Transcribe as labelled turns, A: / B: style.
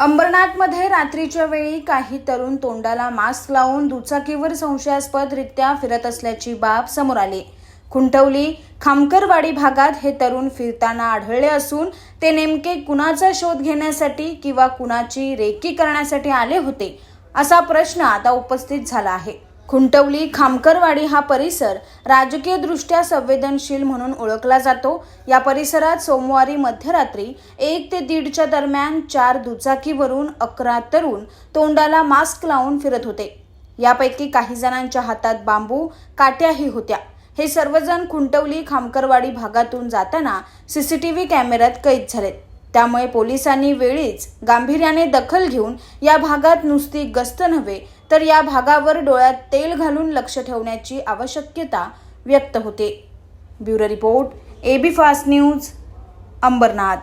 A: अंबरनाथमध्ये रात्रीच्या वेळी काही तरुण तोंडाला मास्क लावून दुचाकीवर संशयास्पदरित्या फिरत असल्याची बाब समोर आली. खुंटवली खामकरवाडी भागात हे तरुण फिरताना आढळले असून ते नेमके कुणाचा शोध घेण्यासाठी किंवा कुणाची रेकी करण्यासाठी आले होते असा प्रश्न आता उपस्थित झाला आहे. खुंटवली खामकरवाडी हा परिसर राजकीयदृष्ट्या संवेदनशील म्हणून ओळखला जातो. या परिसरात सोमवारी मध्यरात्री एक ते दीडच्या दरम्यान चार दुचाकीवरून अकरा तरुण तोंडाला मास्क लावून फिरत होते. यापैकी काही जणांच्या हातात बांबू काट्याही होत्या. हे सर्वजण खुंटवली खामकरवाडी भागातून जाताना सीसीटीव्ही कॅमेऱ्यात कैद झालेत. त्यामुळे पोलिसांनी वेळीच गांभीर्याने दखल घेऊन या भागात नुसती गस्त नव्हे तर या भागावर डोळ्यात तेल घालून लक्ष ठेवण्याची आवश्यकता व्यक्त होते. Bureau report AB fast news Ambernath.